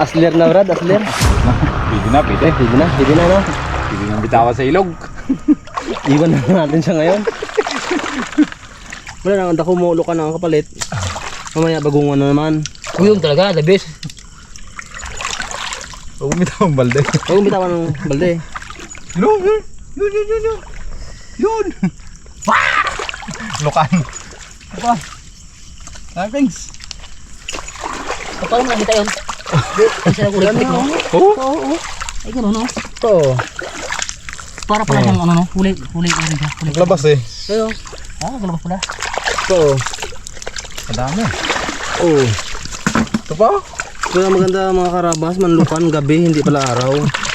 Asler na brad, asler. Pwede na, pwede. Eh, pwede na, pwede na no. Pwede nang bitawan sa ilog. Iwan na natin siya ngayon. Wala na, dako mo ulo ka na ang kapalit. Mamaya bagungan na naman. Yung talaga, the best. Huwag umitawang balde. Huwag mong bitawan ng balde. Yun, yun, yun, yun, yun, yun. Yun. Lukan. Apa? Ah, thanks. Mo nakita yun? Kasi mo. Oh, Oo, oo. Ay, gano'n, no? Ito. Para pala siyang ano, no? Huli, huli, huli. Huli. naglabas eh. Ayo. Ah, galabas pala. Ito. Kadami. Oh. Ito pa? Kaya maganda mga karabas, manlukan gabi, hindi pala araw.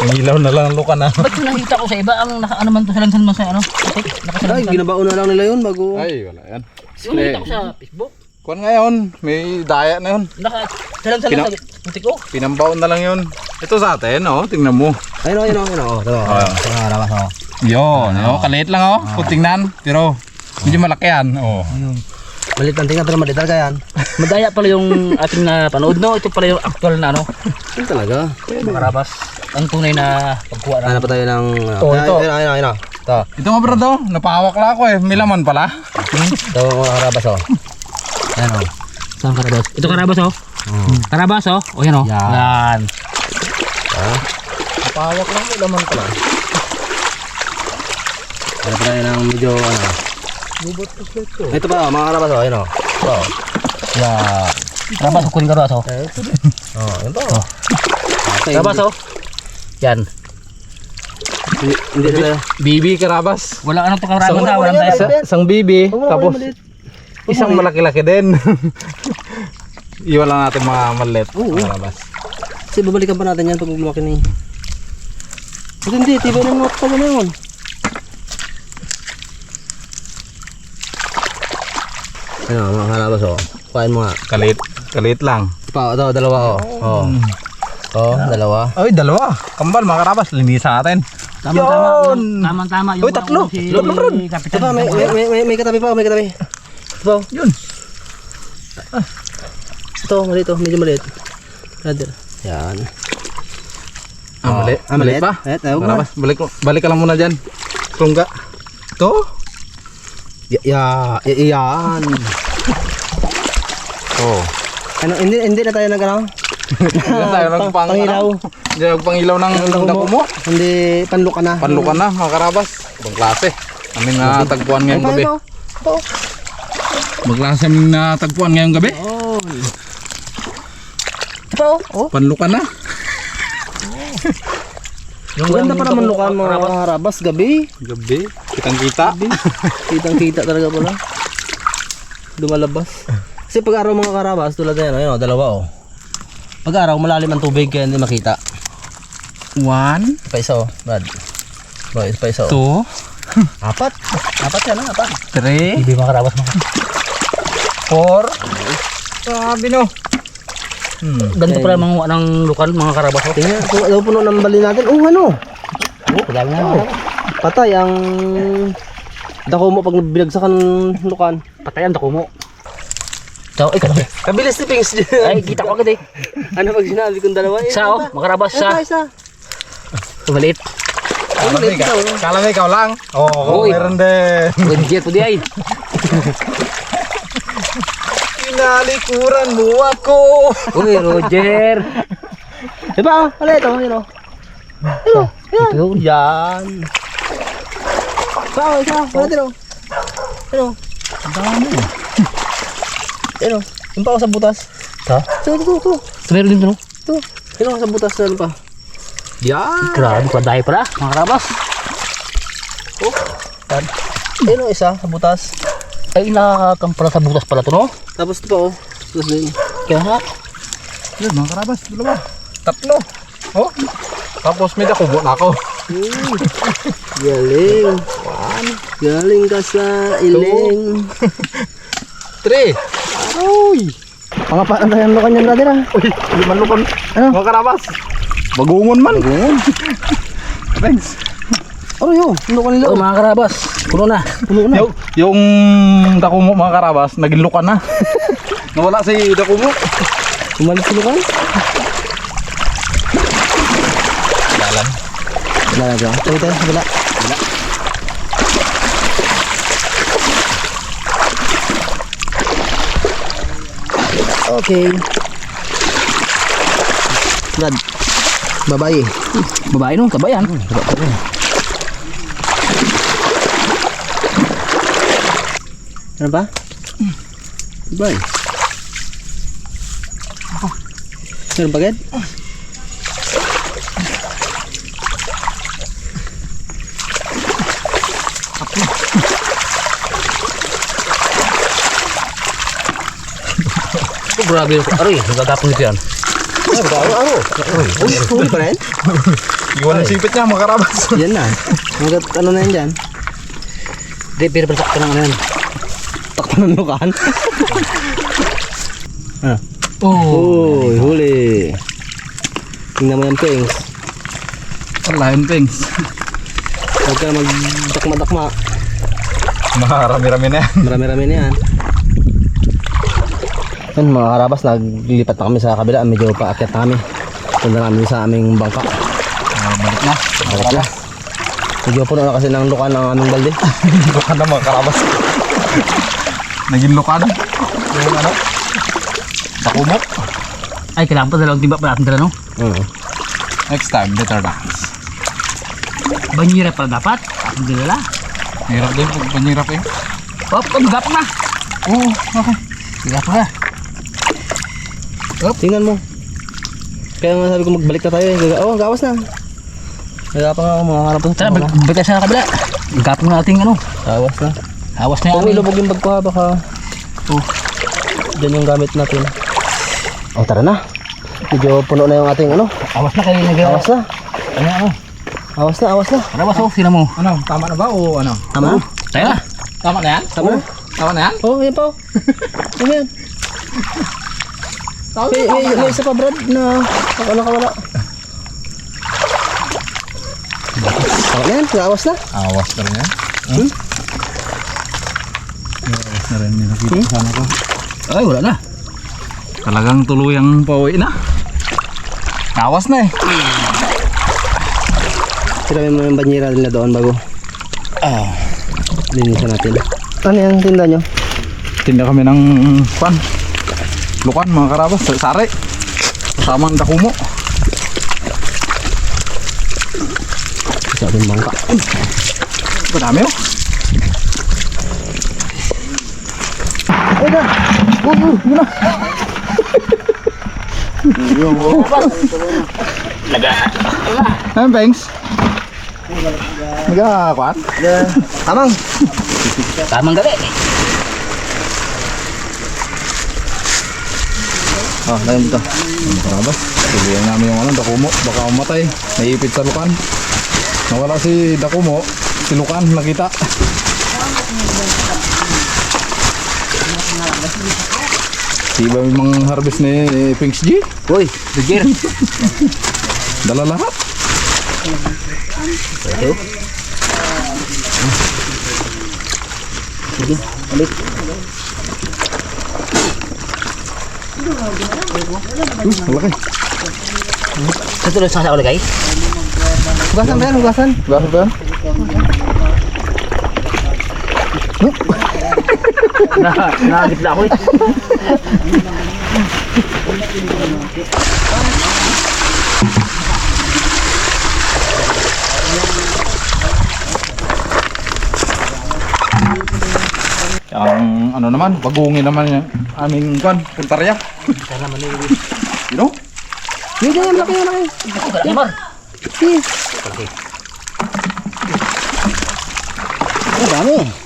Ang ilaw na lang ang lukan ah. Ba't yung nakita ko sa iba, ang naka, ano man to, salansan man sa ano? Ay, ginabaon na lang nila yun bago. Ay, wala yan. Yung nakita ko sa Facebook, Kuan ngayon, may daya na yun. naka, salansan Pina- lang sa putik ko. Pinambaon na lang yun. Ito sa atin, oh. Tingnan mo. Ayun o, ayun o, ayun o. Ito. Ah. Mga karabas o. Yun, oh, kaliit lang oh. Kung tingnan, pero medyo malaki yan. Oh. Malit ang tingnan pero malit talaga yan. Madaya pala yung ating napanood, no? Ito pala yung actual na, ano? Yun talaga. Mga karabas. Ang tunay na pagkuha na. Hanap pa tayo ng... ano. Oh, Ayun, ito. Ayun, ayun, ayun, ayun. Ito. Ito nga bro daw, napahawak lang ako eh. May laman pala. Ito mga karabas o. Ayan o. Saan karabas? Ito karabas, oh. Karabas, oh. O, yan, oh. Yan. Yan. Napahawak lang, may laman pala. Hanap pa tayo ng medyo ano. Lubot ko ito. Ito pa o, mga karabas o. Ayun o. Ito. Yan. Karabas, kukunin karabas, oh. Oh, yun to. Okay, Karabas, oh. Yan. Hindi, hindi tayo. Bibi karabas. Walang ano to karabas, ah. Walang daya. Isa, isang bibi, tapos. Isang malaki-laki din. Iwan lang natin mga maliit. Oo. Karabas. Kasi babalikan pa natin yan pag lumaki na yun. Ba't hindi? Tibay ng mga pala na yun. Ano, mga karabas o. Kuhain mo nga. Kalit, kalit lang. Pa, ito, dalawa o. Oh. Oh, dalawa. Ay, dalawa. Kambal, mga karabas. Linisan natin. Tama-tama. Yun! Tama-tama. Uy, tatlo. Tatlo, pa, may, may, may, may, may katabi pa, may katabi. Pa. Yun. Ito, maliit o. Medyo maliit. Brother. Yan. Ah, mali. Ah, maliit? pa. Eh, tawag na. Karabas, balik, balik ka lang muna dyan. Tungga. Ito? Ya, ya, ya- yan. Oo. Ano, hindi, hindi na tayo nag ano? Diyan tayo Pang- nagpang... pangilaw. Diyan nagpangilaw ng Ang dako mo. Hindi, panluka na. Panlukan na, mga karabas. Ibang klase. Amin na tagpuan ngayong gabi. Ito, ito. Ibang klase amin na tagpuan ngayong gabi. Oh. Ito, oh. Panlukan na. Yung Maganda pa naman yung lukan mga karabas. harabas gabi. Gabi. Kitang kita. Kitang kita talaga pala. Lumalabas. Kasi pag araw mga karabas, tulad na yan, ayun, oh, dalawa oh. Pag araw, malalim ang tubig kaya hindi makita. One, Pa isa oh, Brad. Bro, isa pa isa oh. two, Apat. Apat yan, ah, apat. three, Hindi mga karabas, mga four. Sabi no. Hmm. Ganito pala mga ng lukan, mga karabas, oh. Tingnan, kung ano puno ng bali natin. Oh, ano? Oh, kadami na. Oh. Patay ang dako mo pag binagsakan ng lukan. Patayan, dako mo. Ito, ay, katabi. Kabilis ni Pings. Ay, kita ko agad eh. ano pag sinabi kong dalawa? Eh, Isa, oh. Mga karabas, Isa. Maliit. Kala mo ikaw, lang. Oo, oh, meron din. Pwede, pwede ay. Pinalikuran mo ako. Uy, Roger. Diba? Wala ito. Yun oh. Ayun, yan. Ito. Yan. Isa, oh, isa. Wala din oh. Ang dami. Ayun oh. Yung pa ako sa butas. Ito. Ito, ito, ito. Ito meron din ito, no? Ito. Ayun ako sa butas na ano pa. Yan. Grabe, kadaya pala, mga karabas. Oh. Yan. Ayun oh, isa sa butas. Ay, nakakam pala sa butas pala to, no? Tapos ito pa oh. Tapos din. Kaya nga. Yan, mga karabas. Dalawa. Tatlo. Oh. Tapos may dakubo na ako. Hmm. Galing. Galing ka sa iling. Three. Aroy. Mga paano na yung lukan yan brother ah. Uy, liman lukon. Ano? Mga karabas. Bagungon man. Bagungon. Thanks. Ano yun? Yung lukan nila. Oh, mga karabas. Puno na. Puno na. Yung, yung dakumo mga karabas, naging luka na. Nawala si dakumo. Umalis sila kan? Dalan. Wala na dyan. Tayo tayo, wala. Wala. Okay. Brad. Babae. Babae no, kabayan. Ano ba? Babae. Meron ba agad? Oh, grabe yung aroy, nagagapon nito yan. Uy, huli pa rin? Iwan ang sipit niya mga karabas. Yan na. Hanggat ano na yan dyan? Di, pero pero sakto ng ano yan. Ng lukaan. ah. Oh, Uy, huli. Tingnan mo yan, Pings. Lion things. Huwag ka magdakma-dakma. Marami-rami na yan. Marami-rami na yan. Yan mga karabas, naglipat na kami sa kabila. Medyo paakyat na kami. Punta namin sa aming bangka. Ah, balik na. Balik na. Medyo puno na kasi ng lukan ang aming balde. lukan na mga karabas. Naging lukan. Yung ano? Nakumot. ay kailangan pa dalawang timba pa natin dala no. Oo. Next time, better dance. Banyira pala dapat. Ang dala. Hirap din pag panirap eh. Oh, oh, magapon na. Oo, okay. Magapon na. Tingnan mo. Kaya nga sabi ko magbalik na tayo eh. Gaga- Oh, gawas na. Kaya pa nga ako mga karabas. Tara, balik tayo sa kabila. Magapon na natin ano. Gawas na. Hawas na Kung yan. ilubog yung bag ko ha, baka... Oh. Diyan yung gamit natin. Oh, tara na. Medyo puno na yung ating ano. Hawas na kayo nagawa. Awas na. Ano ano? Awas na, awas na. Hawas oh, sila mo. Ano, tama na ba o ano? Tama na. Tayo na. Tama na yan? Tama na. Tama na yan? Oh, yan pa oh. Ano yan? Tama May, may, may isa pa Brad na ako nakawala. Tama na yan, awas na. Awas na rin yan. Hmm? Awas na rin. Nakita sana ko. Ay, wala na. Talagang tuluyang pauwi na. Awas na eh. Siramin mo yung banyera nila doon bago. Ah. Linisan natin. Ano yung tinda nyo? Tinda kami ng pan. Lukan mga karabas. Sari. Kasama ang dakumo. Sa ating bangka. Madami oh. Ano, Banks? Nagkakakuan? Amang! Tamang gabi. Oh, lagyan dito. Mga karabas. Tuloyan namin yung ano, dakumo. Baka umatay. Naipit sa lukan. Nawala si dakumo. Si lukan, nakita. Di ba yung mga harvest ni Pinks G? Uy, Roger. Dala lahat. Ito. Sige, ulit. Uh, malaki. Sa tuloy sa sa ulit guys. Hugasan ba yan? Hugasan? Gasa ba yan? Na, nakagit na ako eh. Ang ano naman, bagungin naman yung aming kwan, puntarya. You know? Yun, yun, laki, yun, laki. Ako, gala mar. Yes. Ang dami.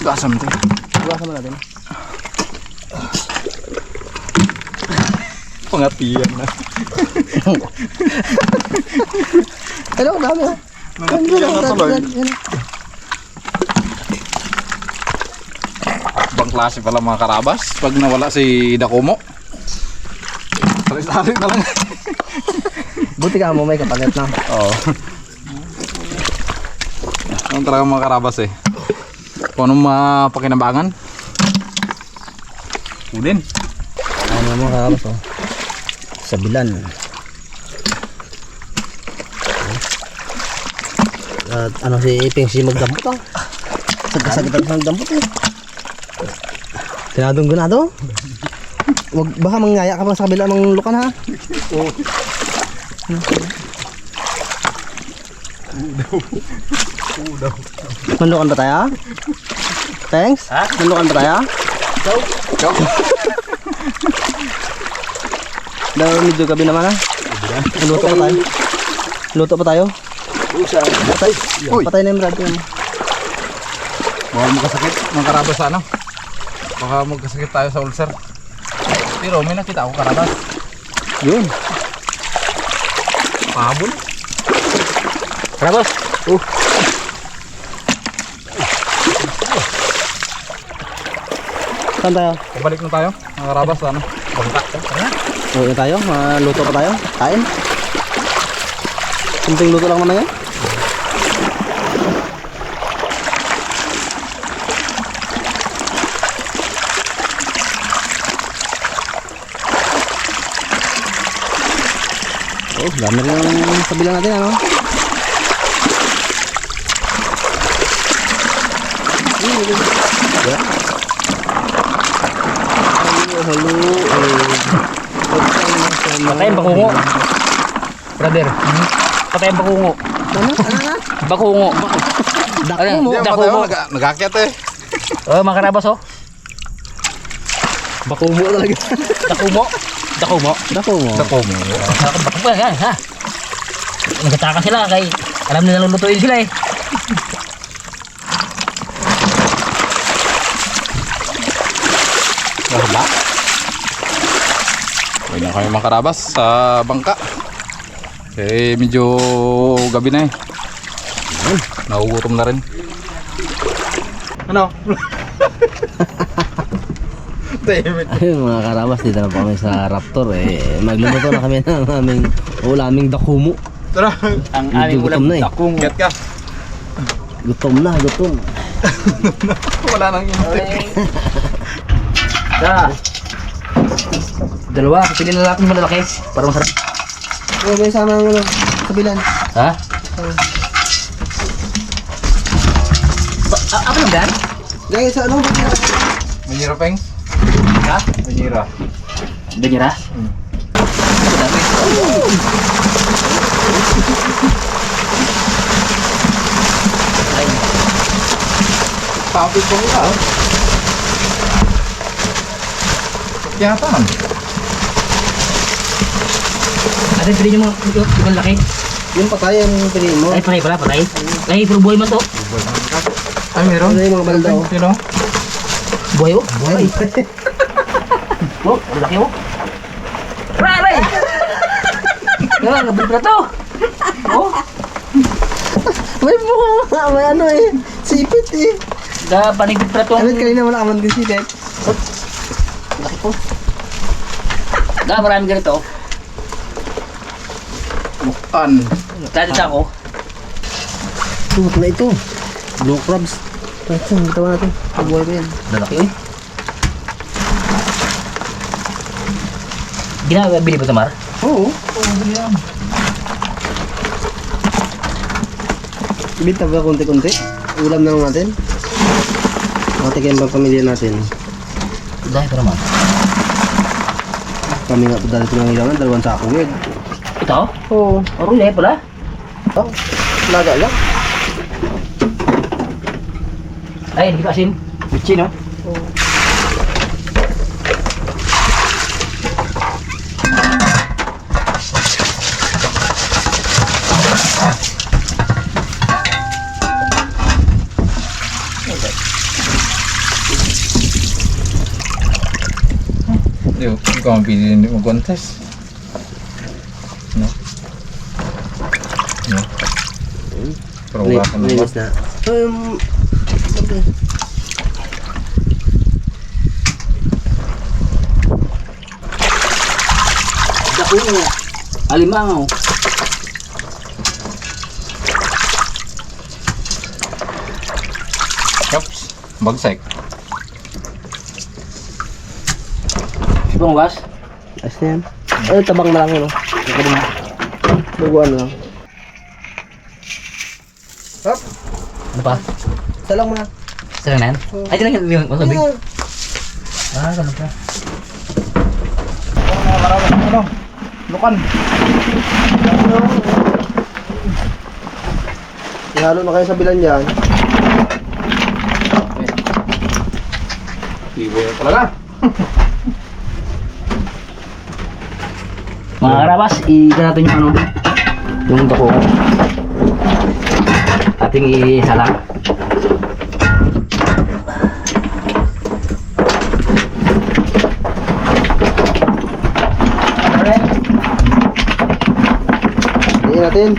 Gasam ito. Hugasan mo natin. Pangatiyan na. Ano, dami oh. Pangatiyan na tuloy. Ibang klase pala mga karabas. Pag nawala si Dakumo. Sari-sari na lang. Buti ka mo, may kapalit na. Oo. Ang talaga mga karabas eh. Kung anong mapakinabangan. Udin. Ano mo kakabas oh. Sa bilan. At ano si Iping si magdampot ah. Sagkasagit ako sa magdampot eh. Tinadong ganado. Wag baka mangyaya ka pa sa kabila ng lukan ha. Oo. Manlukan ba tayo? Thanks? Ha? Manlukan ba tayo? Go. Daw medyo gabi naman ha. Luto pa tayo. Luto pa tayo. Patay. Uy. Patay na yung brad yun. Bawal magkasakit. Mga karabas sa ano. Baka magkasakit tayo sa ulcer. Pero may nakita ako karabas. Yun. Pahabol. Tara, boss. Saan tayo? Pabalik na tayo. Mga karabas sa ano. Bangka. Uwi na tayo. Maluto pa tayo. Kain. Simpleng luto lang naman yan. Oh, dami rin yung kabilang natin ano. Yeah. Halo, halo. Patay ang bakungo. Brother. Patay ang bakungo. Ano? Bakungo. Dako Ano? mo. Dako mo. mo. Nag nagakyat eh. Oh, mga karabas oh. Bakumo talaga. Dakumo. Dakumo. Dako mo. Dako mo. Bako pa yan, ha? Nagtataka sila kay alam nila lulutuin sila eh. Wala. Na kami mga karabas sa bangka. Eh, medyo gabi na eh. Nagugutom na rin. Ano? Ayun mga karabas, dito na po kami sa Raptor eh. Magluluto na kami ng aming ulaming dakumo. Tara. Ang aming ulam gutom na eh. dakumo. Get ka. Gutom na, gutom. Wala nang inti. Da. Dalawa, pili na natin malalaki para masarap. Huwag may sama ng ano, kabilan. Ha? Ba- ah, Apa lang dan? Dahil sa ano, Manira, Peng? Ha? Manira. Ganyara? Hmm. Dami. Ay, Topic ko nga. Kiyatan. Ate, pili niyo mga ibang laki. yung patay ang piliin mo. Ay, patay pala, patay. Ay, puro buhay man to. Ay, meron? Ano yung mga balda oh. Sino? Buhay oh. Ay, Oh, laki oh. Aray, aray! Yan, nabili pala to. Oh, may mukha, may ano eh. Sipit eh. da panigit pala to. Ano kanina wala kaman din sipit. Laki po. Da, maraming ganito. Dati sa ako. Ito, na ito. Blue crabs. Ito, tawa natin. Pagbuhay ko yan. Lalaki eh. Ginagawa, bili ba ito, Mar? Oo. Bita ba konti-konti? Ulam na lang natin. Matikin ba pamilya natin? Dahil pa naman. Kami nga po dahil pinangilangan, dalawang sako weird. Ito? Oo. Aro, eh pala. Oh, laga lang. Ay, hindi ka asin. Bichi, no? Yo, ikaw ang pili mo contest. No? No? Pero wala ka naman. Linis na. Um, okay. Dakuno. Alimangaw. Yups. Bagsek. Bumugas? Ayos na yan. Ay, tabang na lang yun. oh. Na. Lang. Hop, Ano pa? isa lang muna. Saan na yan? Ay, ito lang yung yung masabing. Ah, ganun pa. Mga karabas, ano? Lukan. Ihalo na kayo sa bilan yan. Ibo yan talaga. Mga karabas, i-ika natin yung ano, yung dako. Ating isalang. Tingin natin.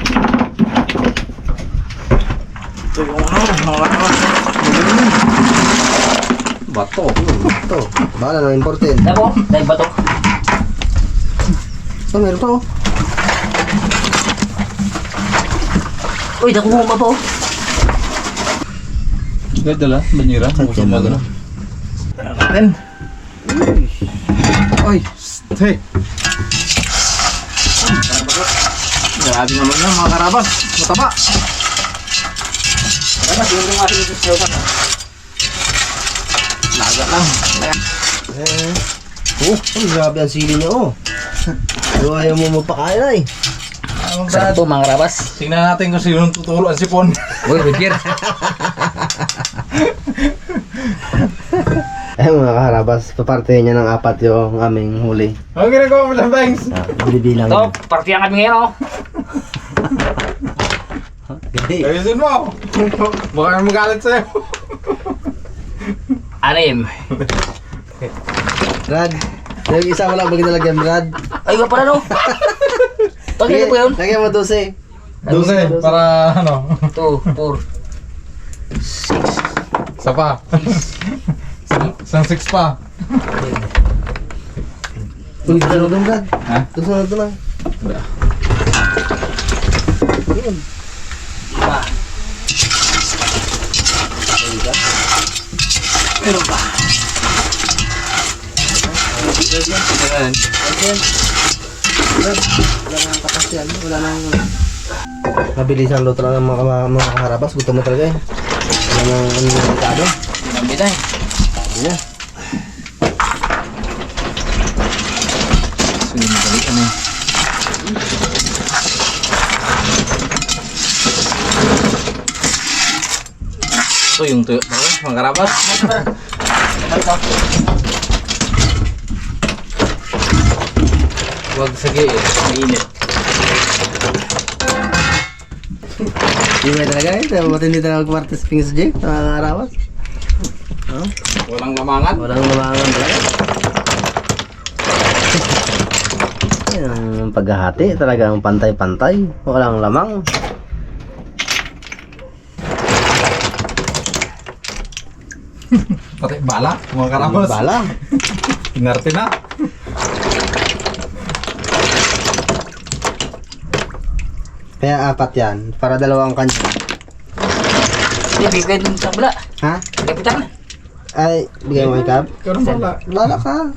Ito yung ano, mga karabas. Bato. Ito. Bahala na, important. Dako, dahil bato. So, meron pa oh. Uy, dako mo pa po. Gaya dala, banyera. Gusto mo dala. Natin. Ay, stay. Grabe naman yan mga karabas. Mataba. Karabas, yung yung ating ito sa Laga lang. Eh. Oh, oh, grabe ang sili niya oh. Pero ayaw mo mapakain ay. Sarap po mga karabas. Tingnan natin kung sino tuturo ang sipon. Uy, Roger. Eh mga kaharabas, paparte niya ng apat yung aming huli. Ang ginagawa mo lang, Bangs? Ah, binibilang Ito, niya. partiyan kami ngayon, oh. Hindi. Ayusin mo. Baka magalit sa'yo. Anim. Brad, yung isa wala ba ginalagyan, Brad? Ay, iba pala, no? Pagkita po yun. Lagyan mo 12. Dose, para ano. 2, 4, Isa pa. Isang six pa. Uy, sunod doon, Brad. Ha? Doon sunod doon lang. Ayun. Iba. Meron pa. Ayan. Brad, wala nang kapas yan. Wala nang... Mabilis ang luto lang ng mga, mga, mga kaharabas. Gutom na talaga eh. Wala nang ano na delikado. Lambi na eh. Yun na. Sige, madali ka na. Ito yung tuyo. Ano, mga karabas. Huwag sige eh. Mainit. Di ba talaga eh? Matindi talaga magkwarta sa Jake. Mga kaharabas. Walang lamangan. Walang lamangan talaga. Yan ang paghahati. Talagang pantay-pantay. Walang lamang. Pati bala. Mga karabas. Bala. Inarte na. Kaya apat yan. Para dalawang kanya. Hindi, bigay dun sa bala. Ha? Kapitan. Ay, bigay mo ikab. Ikaw na bala. Lala ka.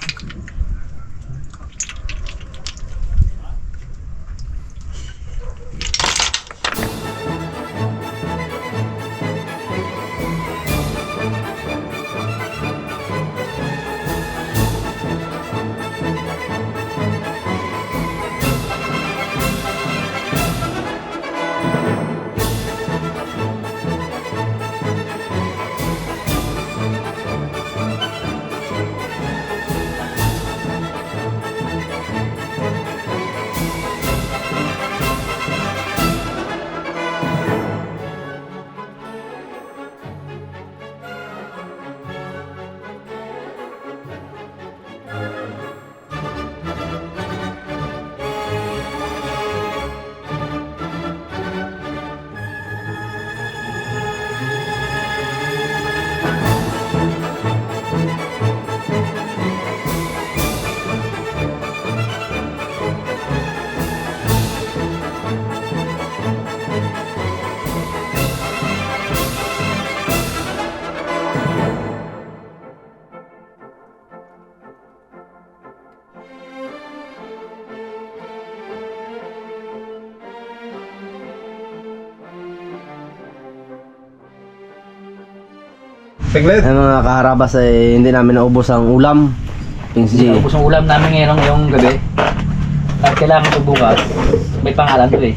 Piglet? Ayun mga kaharabas ay hindi namin naubos ang ulam. Pings G. Naubos ang ulam namin ngayon ngayong gabi. At kailangan ito bukas. May pangalan to eh.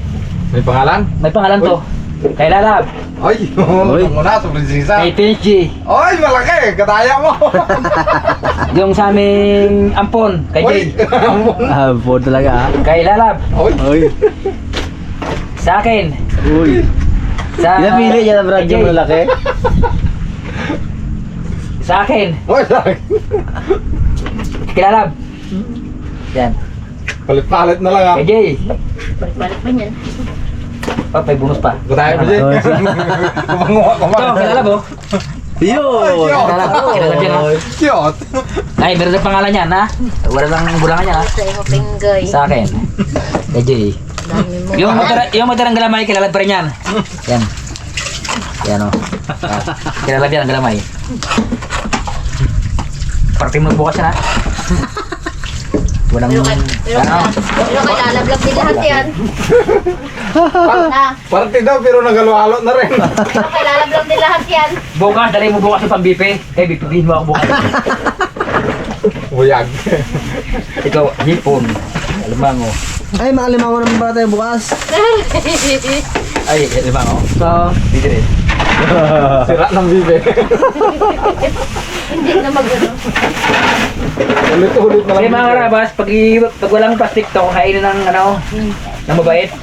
May pangalan? May pangalan Uy. to. Kay Lalab. Ay, Uy. mo na, sobrang sisa. Kay Pinchi. Ay, malaki. Kataya mo. Yung sa aming ampon. Kay Uy. Jade. Ah, po talaga ah. Kay Lalab. Uy. Uy. Sa akin. Uy. Sa, Pinapili niya na Brad kay yung Jade. malaki. Sa akin. Uy, laki. Kay Lalab. Yan. Palit-palit na lang ah. Kay Jay. Balik-balik pa niyan. Oh, may bonus pa. Kataya mo, Jay. Uy. Kumanguha ko Ito, kay Lalab oh. Yun. Cute. Lalab. Kilala dyan, oh. Cute. Ay, meron din pangalan yan ha. Wala lang bulangan yan ha. Sa iyo, pinggay. Sa akin. Kay Jay. Dami mo. Yung matira, yung matirang galamay, kilala pa rin yan. Yan. Yan o. Ah, kilala yan ang galamay. Parting mo bukas yan ha. Walang... Pero kay, pero Ano? pero kay lalablag din lahat yan. na, Party daw, pero nagalo-halo na rin. pero kay lalablag din lahat yan. Bukas, dali mo bukas yung pambipe. Eh, bipipihin mo ako bukas. Buyag. Ikaw, hipon. Alimango. Ay, maalimango naman ba tayo bukas? Ay, alimango. So, Dito rin. Sira ng bibe. Hindi na magano. Ulit-ulit na lang. Kaya mga karabas, pag, pag walang plastic to, kainin ng ano, ng mabait.